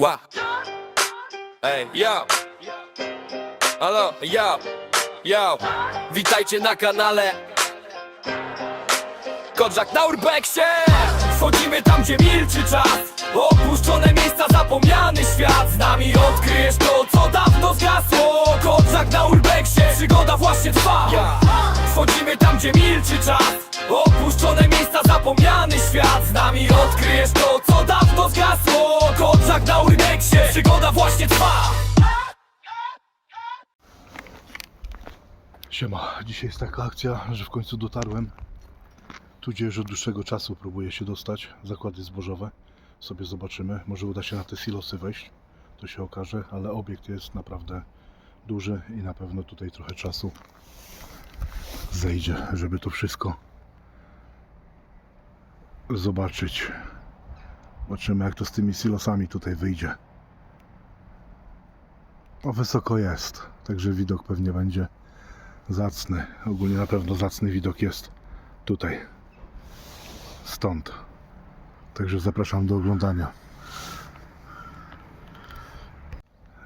Ła. Ej, yo. Halo, yo. Yo. Witajcie na kanale. Kodrzak na Urbexie. Wchodzimy tam, gdzie milczy czas. Opuszczone miejsca, zapomniany świat. Z nami odkryjesz to, co dawno zgasło. Kodrzak na Urbexie. Przygoda właśnie trwa. Wchodzimy tam, gdzie milczy czas. Opuszczone miejsca, zapomniany świat. Z nami odkryjesz to, co dawno zgasło. Przygoda właśnie trwa. Siema, dzisiaj jest taka akcja, że w końcu dotarłem. Tu gdzie już od dłuższego czasu próbuję się dostać. Zakłady zbożowe. Sobie zobaczymy. Może uda się na te silosy wejść. To się okaże, ale obiekt jest naprawdę duży i na pewno tutaj trochę czasu zejdzie, żeby to wszystko zobaczyć. Zobaczymy jak to z tymi silosami tutaj wyjdzie. O wysoko jest, także widok pewnie będzie zacny. Ogólnie na pewno zacny widok jest tutaj. Stąd. Także zapraszam do oglądania.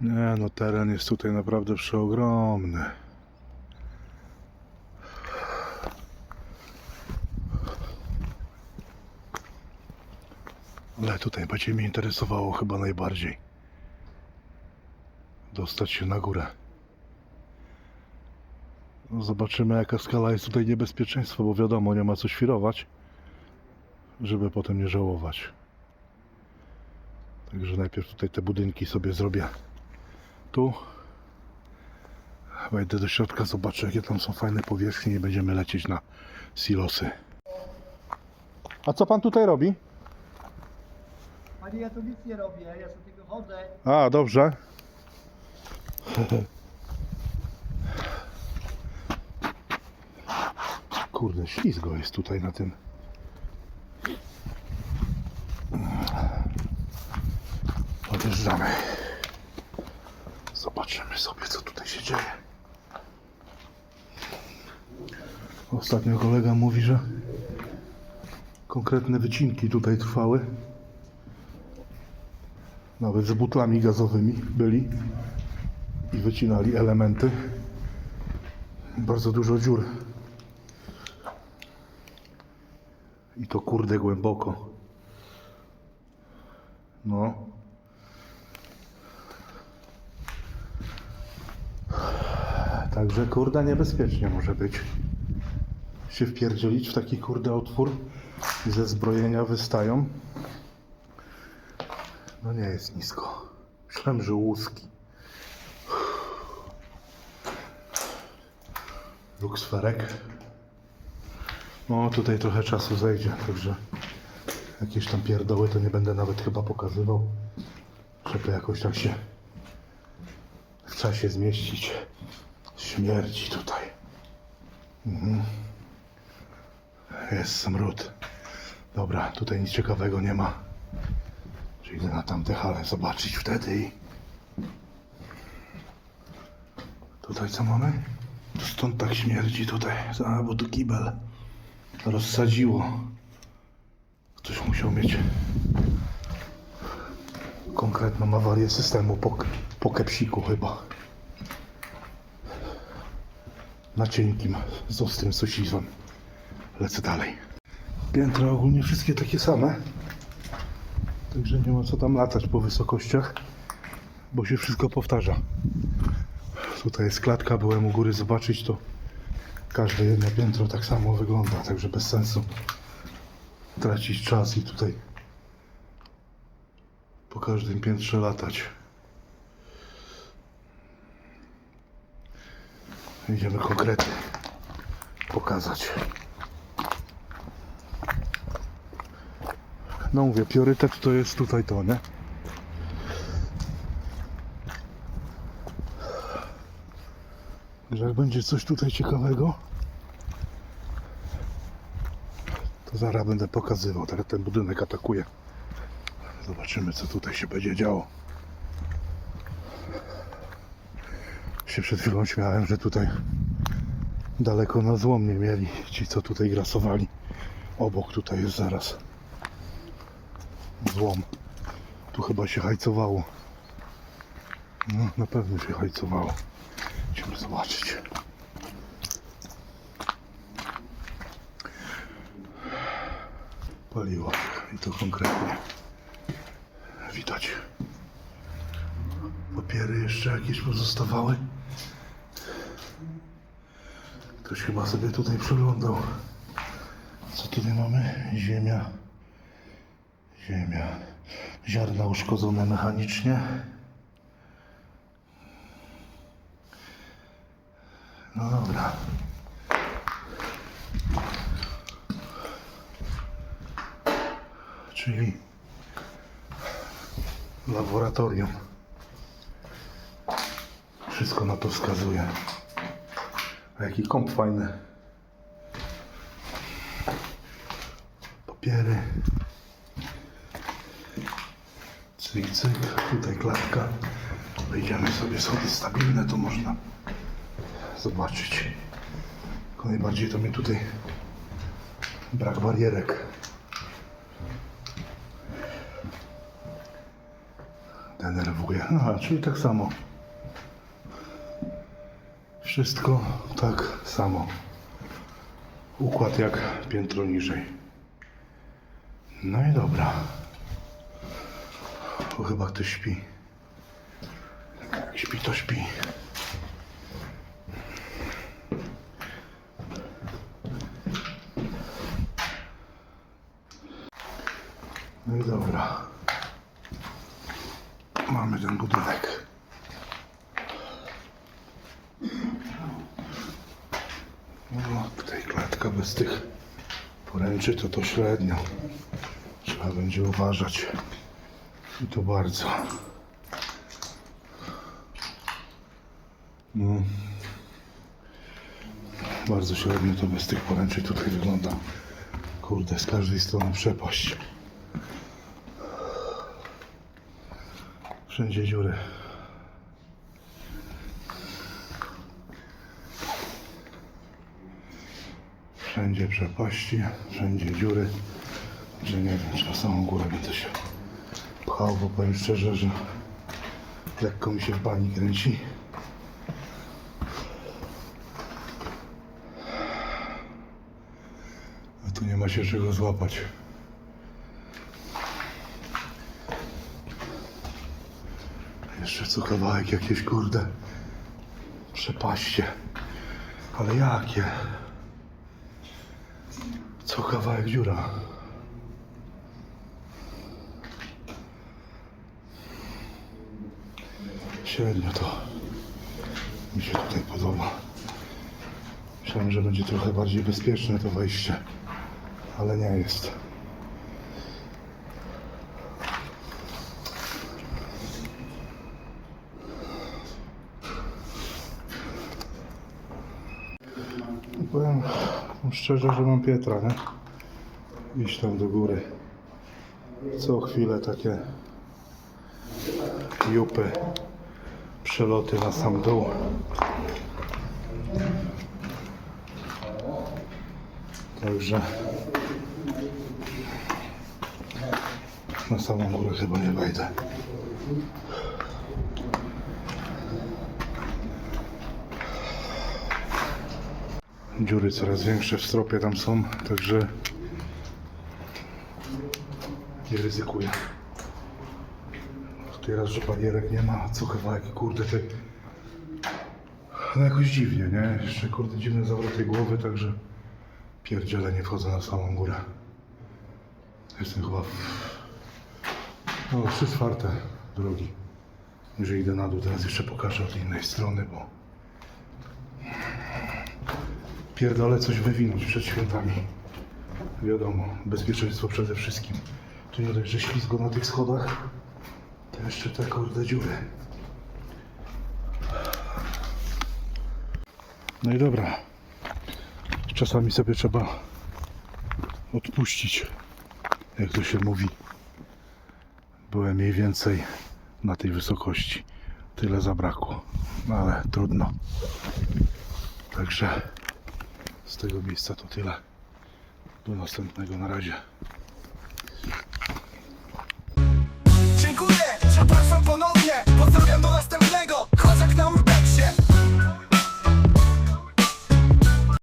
Nie no, teren jest tutaj naprawdę przeogromny. Ale tutaj będzie mnie interesowało chyba najbardziej. Dostać się na górę. Zobaczymy jaka skala jest tutaj niebezpieczeństwa, bo wiadomo, nie ma co świrować, żeby potem nie żałować. Także najpierw tutaj te budynki sobie zrobię tu. Wejdę do środka, zobaczę jakie tam są fajne powierzchnie i będziemy lecieć na silosy. A co pan tutaj robi? Panie, ja tu nic nie robię, ja sobie tylko chodzę. A, dobrze. Kurde, ślizgo jest tutaj na tym. Odjeżdżamy. Zobaczymy sobie, co tutaj się dzieje. Ostatnio kolega mówi, że konkretne wycinki tutaj trwały. Nawet z butlami gazowymi byli i wycinali elementy. Bardzo dużo dziur. I to kurde głęboko. No. Także kurde niebezpiecznie może być. Się wpierdzielić w taki kurde otwór i ze zbrojenia wystają. No nie jest nisko. Myślałem, że łuski. Luksferek. No tutaj trochę czasu zejdzie, także jakieś tam pierdoły to nie będę nawet chyba pokazywał, żeby jakoś tak się w czasie zmieścić. Śmierci tutaj. Mhm. Jest smród. Dobra, tutaj nic ciekawego nie ma. Czy idę na tamte hale zobaczyć wtedy i... Tutaj co mamy? Stąd tak śmierdzi tutaj. A, bo tu kibel rozsadziło. Ktoś musiał mieć konkretną awarię systemu po, po kepsiku chyba. Na cienkim, z ostrym. Lecę dalej. Piętra ogólnie wszystkie takie same. Także nie ma co tam latać po wysokościach, bo się wszystko powtarza. Tutaj jest klatka, byłem u góry zobaczyć, to każde jedno piętro tak samo wygląda, także bez sensu tracić czas i tutaj po każdym piętrze latać. Idziemy konkrety pokazać. No mówię, priorytet to jest tutaj to, nie? Że jak będzie coś tutaj ciekawego, to zaraz będę pokazywał. Teraz ten budynek atakuje. Zobaczymy, co tutaj się będzie działo. Się przed chwilą śmiałem, że tutaj daleko na złom nie mieli ci, co tutaj grasowali. Obok tutaj jest zaraz złom. Tu chyba się hajcowało. No, na pewno się hajcowało. Idziemy zobaczyć. Paliło i to konkretnie. Widać. Papiery jeszcze jakieś pozostawały. Ktoś chyba sobie tutaj przeglądał. Co tutaj mamy? Ziemia. Ziemia. Ziarna uszkodzone mechanicznie. No dobra. Czyli laboratorium. Wszystko na to wskazuje. A jaki kąp fajny. Papiery. Cyk, cyk. Tutaj klatka. Wejdziemy sobie, schody stabilne, to można zobaczyć. Najbardziej to mnie tutaj brak barierek. Denerwuje. Aha, czyli tak samo. Wszystko tak samo. Układ jak piętro niżej. No i dobra. Bo chyba ktoś śpi. Jak śpi, to śpi. No i dobra. Mamy ten budynek. No, tutaj klatka bez tych poręczy to to średnio. Trzeba będzie uważać. I to bardzo. No. Bardzo średnio to bez tych poręczy tutaj wygląda. Kurde, z każdej strony przepaść. Wszędzie dziury. Wszędzie przepaści, wszędzie dziury. Że nie wiem, czy na samą górę będę się pchał, bo powiem szczerze, że lekko mi się w kręci. A tu nie ma się czego złapać. Jeszcze co kawałek jakieś kurde przepaście. Ale jakie? Co kawałek dziura. Średnio to mi się tutaj podoba. Myślałem, że będzie trochę bardziej bezpieczne to wejście, ale nie jest. Powiem szczerze, że mam Pietra, nie? Iść tam do góry. Co chwilę takie jupy, przeloty na sam dół. Także na samą górę chyba nie wejdę. Dziury coraz większe w stropie tam są, także nie ryzykuję. Tutaj raz, że barierek nie ma, co kawałek, kurde, te... No jakoś dziwnie, nie? Jeszcze kurde dziwne zawroty głowy, także pierdziele nie wchodzę na samą górę. Jestem chyba w... No, trzy czwarte drogi. Jeżeli idę na dół, teraz jeszcze pokażę od innej strony, bo pierdolę coś wywinąć przed świętami. Wiadomo, bezpieczeństwo przede wszystkim. Tu nie dość, że ślizgo na tych schodach, to jeszcze te kurde dziury. No i dobra. Czasami sobie trzeba odpuścić, jak to się mówi. Byłem mniej więcej na tej wysokości. Tyle zabrakło, ale trudno. Także z tego miejsca to tyle. Do następnego na razie.